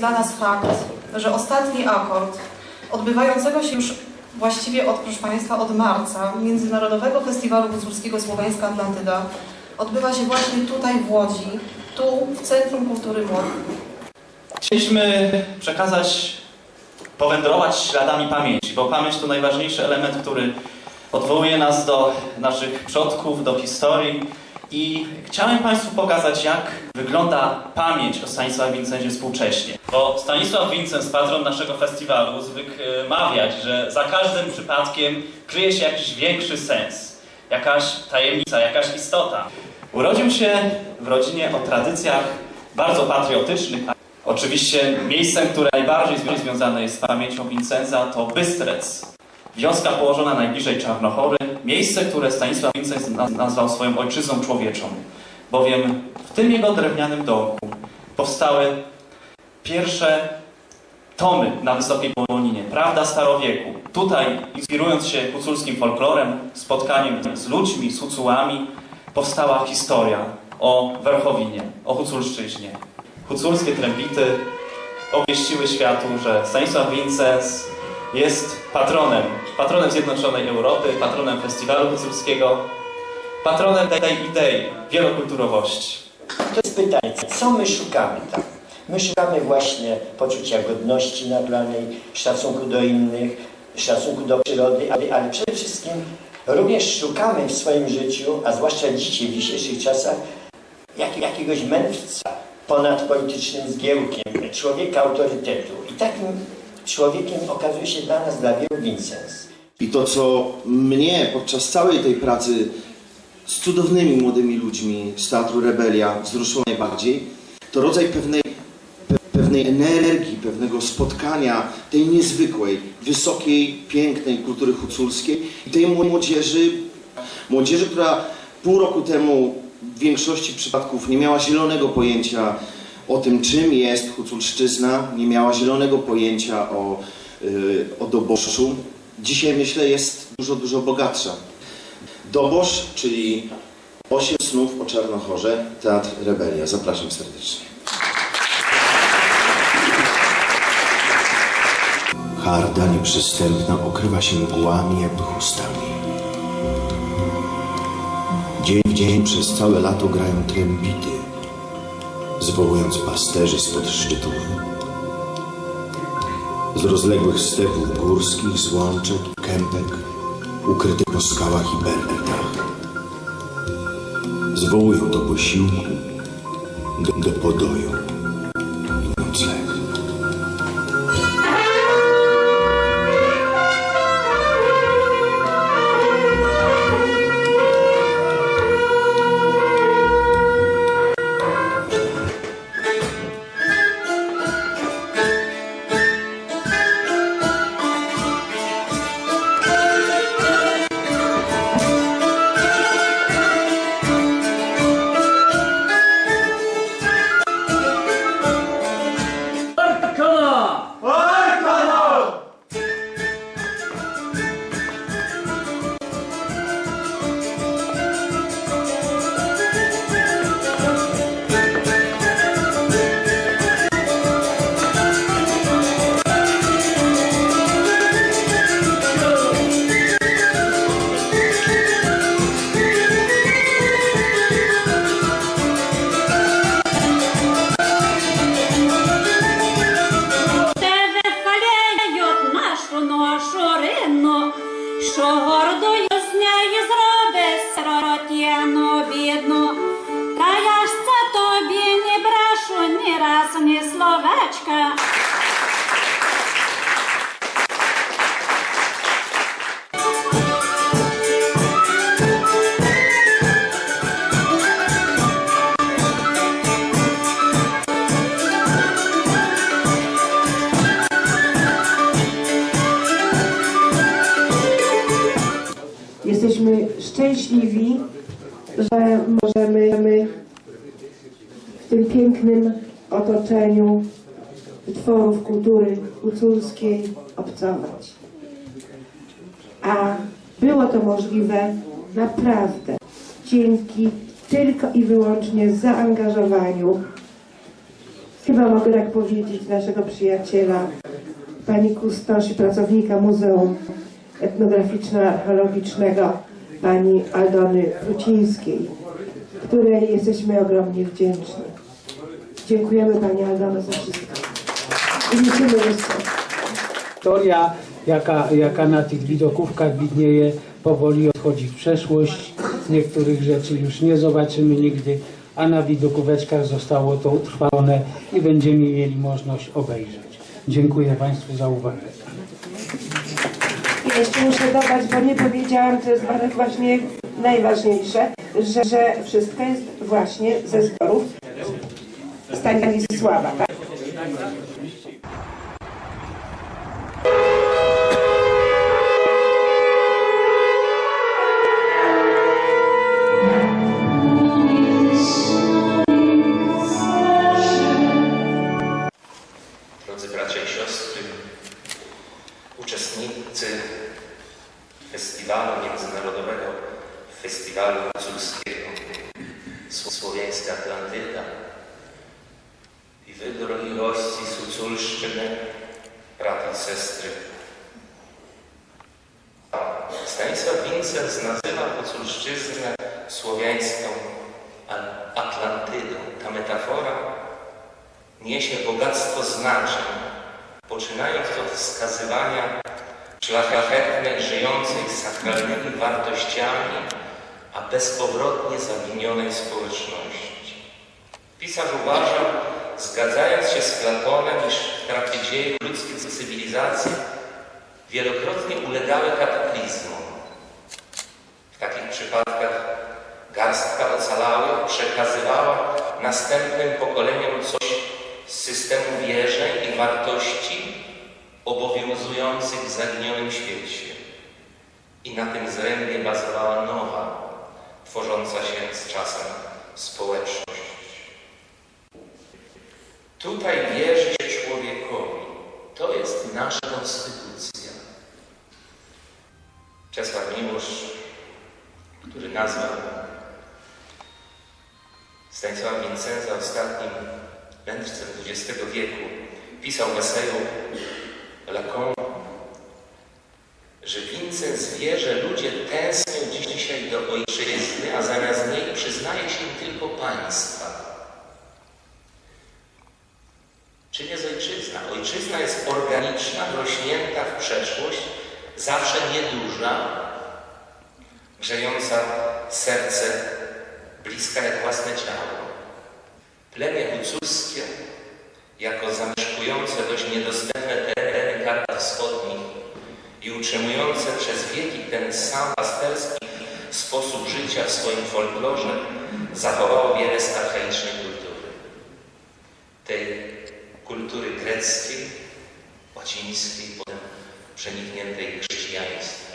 dla nas fakt, że ostatni akord odbywającego się już właściwie od, proszę Państwa, od marca Międzynarodowego Festiwalu Guzurskiego Słoweńska Atlantyda odbywa się właśnie tutaj w Łodzi, tu w Centrum Kultury Młodych. Chcieliśmy przekazać, powędrować śladami pamięci, bo pamięć to najważniejszy element, który odwołuje nas do naszych przodków, do historii. I chciałem Państwu pokazać, jak wygląda pamięć o Stanisławie Wincenzie współcześnie. Bo Stanisław Wincens, patron naszego festiwalu, zwykł e, mawiać, że za każdym przypadkiem kryje się jakiś większy sens, jakaś tajemnica, jakaś istota. Urodził się w rodzinie o tradycjach bardzo patriotycznych, Oczywiście miejscem, które najbardziej zwią- związane jest z pamięcią Vincenza to Bystrec. Wioska położona najbliżej Czarnochory. Miejsce, które Stanisław naz- nazwał swoją ojczyzną człowieczą. Bowiem w tym jego drewnianym domku powstały pierwsze tomy na Wysokiej Poloninie. Prawda Starowieku. Tutaj, inspirując się huculskim folklorem, spotkaniem z ludźmi, z Hucułami, powstała historia o Werchowinie, o Huculszczyźnie. Huculskie trębity obwieściły światu, że Stanisław Wincens jest patronem, patronem Zjednoczonej Europy, patronem Festiwalu Huculskiego, patronem tej idei wielokulturowości. To jest pytanie, co my szukamy tam? My szukamy właśnie poczucia godności naturalnej, szacunku do innych, szacunku do przyrody, ale, ale przede wszystkim również szukamy w swoim życiu, a zwłaszcza dzisiaj, w dzisiejszych czasach, jak, jakiegoś mędrca ponad politycznym zgiełkiem, człowieka autorytetu. I takim człowiekiem okazuje się dla nas, dla wielu Vincens. I to, co mnie podczas całej tej pracy z cudownymi młodymi ludźmi z Teatru Rebelia wzruszyło najbardziej, to rodzaj pewnej, pe, pewnej energii, pewnego spotkania tej niezwykłej, wysokiej, pięknej kultury huculskiej i tej młodzieży, młodzieży, która pół roku temu w większości przypadków nie miała zielonego pojęcia o tym, czym jest Huculszczyzna, nie miała zielonego pojęcia o, yy, o Doboszu. Dzisiaj myślę jest dużo, dużo bogatsza. Dobosz, czyli Osiem snów o Czarnochorze, Teatr Rebelia. Zapraszam serdecznie. Harda nieprzystępna okrywa się mgłami jakby chustami. Dzień w dzień przez całe lato grają trębity, zwołując pasterzy spod szczytów. Z rozległych stepów górskich, z kępek, ukrytych po skałach i bertach. Zwołują do posiłku, do podoju szczęśliwi, że możemy w tym pięknym otoczeniu wytworów kultury guculskiej obcować. A było to możliwe naprawdę dzięki tylko i wyłącznie zaangażowaniu Chyba mogę tak powiedzieć naszego przyjaciela, pani kustosz i pracownika Muzeum Etnograficzno-Archeologicznego, pani Aldony Wrócińskiej, której jesteśmy ogromnie wdzięczni. Dziękujemy pani Aldono za wszystko. I jeszcze. Historia, jaka, jaka na tych widokówkach widnieje, powoli odchodzi w przeszłość. Niektórych rzeczy już nie zobaczymy nigdy, a na widokóweczkach zostało to utrwalone i będziemy mieli możliwość obejrzeć. Dziękuję Państwu za uwagę. Jeszcze muszę dodać, bo nie powiedziałam, to jest właśnie najważniejsze, że, że wszystko jest właśnie ze zbiorów Stanisława. Tak? Festiwalu międzynarodowego, festiwalu guzurskiego, Słowiańska Atlantyda i wy, drogi gości z Huculszczyny, bracia i sestry. Stanisław Wincers nazywa Huculszczyznę słowiańską Atlantydą. Ta metafora niesie bogactwo znaczeń, poczynając od wskazywania szlachetnej, żyjącej sakralnymi wartościami, a bezpowrotnie zaginionej społeczności. Pisarz uważa, zgadzając się z Platonem, iż w trakcie dziejów ludzkich cywilizacji wielokrotnie ulegały kataklizmom. W takich przypadkach garstka ocalałych przekazywała następnym pokoleniom coś z systemu wierzeń i wartości obowiązujących w zaginionym świecie. I na tym zrębie bazowała nowa, tworząca się z czasem społeczność. Tutaj wierzy się człowiekowi. To jest nasza konstytucja. Czesław Miłosz, który nazwał Stanisława Vincenza ostatnim mędrcem XX wieku, pisał w eseju Lacan, że Vincent wie, że ludzie tęsknią dzisiaj do ojczyzny, a zamiast niej przyznaje się tylko państwa. Czym jest ojczyzna? Ojczyzna jest organiczna, wrośnięta w przeszłość, zawsze nieduża, grzejąca serce, bliska jak własne ciało. Plemię hucurskie, jako zamieszkujące dość niedostępne tereny Karpat Wschodnich i utrzymujące przez wieki ten sam pasterski sposób życia w swoim folklorze, zachowało wiele z archaicznej kultury. Tej kultury greckiej, łacińskiej, potem przenikniętej chrześcijaństwem.